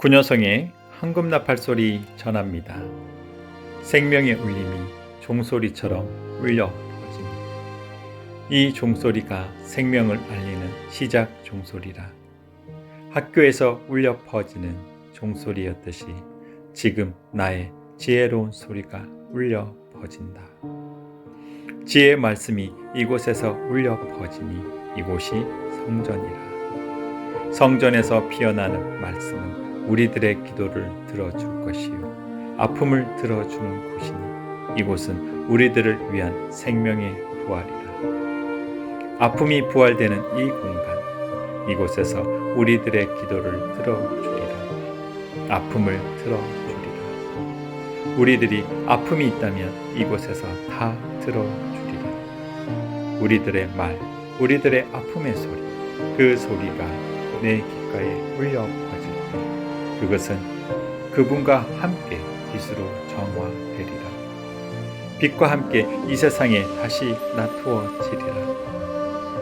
구녀성의 황금 나팔 소리 전합니다. 생명의 울림이 종소리처럼 울려 퍼집니다. 이 종소리가 생명을 알리는 시작 종소리라. 학교에서 울려 퍼지는 종소리였듯이 지금 나의 지혜로운 소리가 울려 퍼진다. 지혜의 말씀이 이곳에서 울려 퍼지니 이곳이 성전이라. 성전에서 피어나는 말씀은 우리들의 기도를 들어줄 것이요. 아픔을 들어주는 곳이니 이곳은 우리들을 위한 생명의 부활이라. 아픔이 부활되는 이 공간 이곳에서 우리들의 기도를 들어주리라. 아픔을 들어주리라. 우리들이 아픔이 있다면 이곳에서 다 들어주리라. 우리들의 말 우리들의 아픔의 소리 그 소리가 내 귓가에 울려 그것은 그분과 함께 빛으로 정화되리라. 빛과 함께 이 세상에 다시 나투어지리라.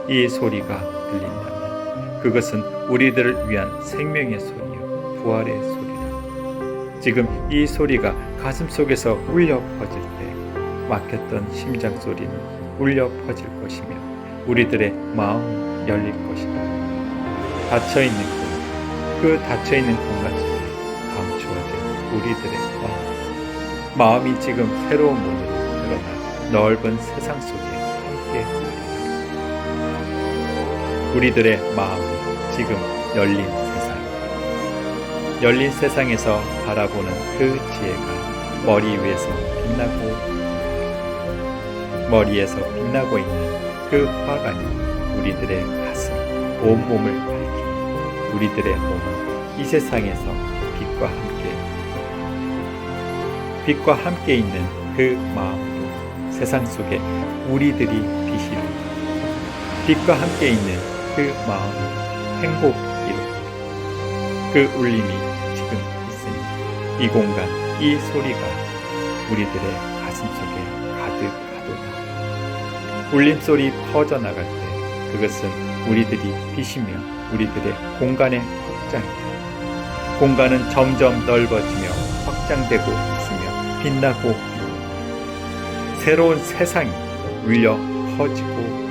이 소리가 들린다면 그것은 우리들을 위한 생명의 소리요 부활의 소리라. 지금 이 소리가 가슴 속에서 울려 퍼질 때 막혔던 심장 소리는 울려 퍼질 것이며 우리들의 마음 열릴 것이다. 닫혀 있는 곳, 그 닫혀 있는 공간 속에 감추어진 우리들의 마음. 마음이 지금 새로운 문으로 드러나 넓은 세상 속에 함께 우리들이. 우리들의 마음이 지금 열린 세상. 열린 세상에서 바라보는 그 지혜가 머리 위에서 빛나고 머리에서 빛나고 있는 그 화관이 우리들의 가슴, 온몸을 우리들의 몸은 이 세상에서 빛과 함께 빛과 함께 있는 그 마음으로 세상 속에 우리들이 빛이로 빛과 함께 있는 그 마음으로 행복 이루고 그 울림이 지금 있으니 이 공간 이 소리가 우리들의 가슴 속에 가득하도다. 울림 소리 퍼져나갈 때 그것은 우리들이 빛이며 우리들의 공간의 확장이다. 공간은 점점 넓어지며 확장되고 있으며 빛나고 새로운 세상이 울려 퍼지고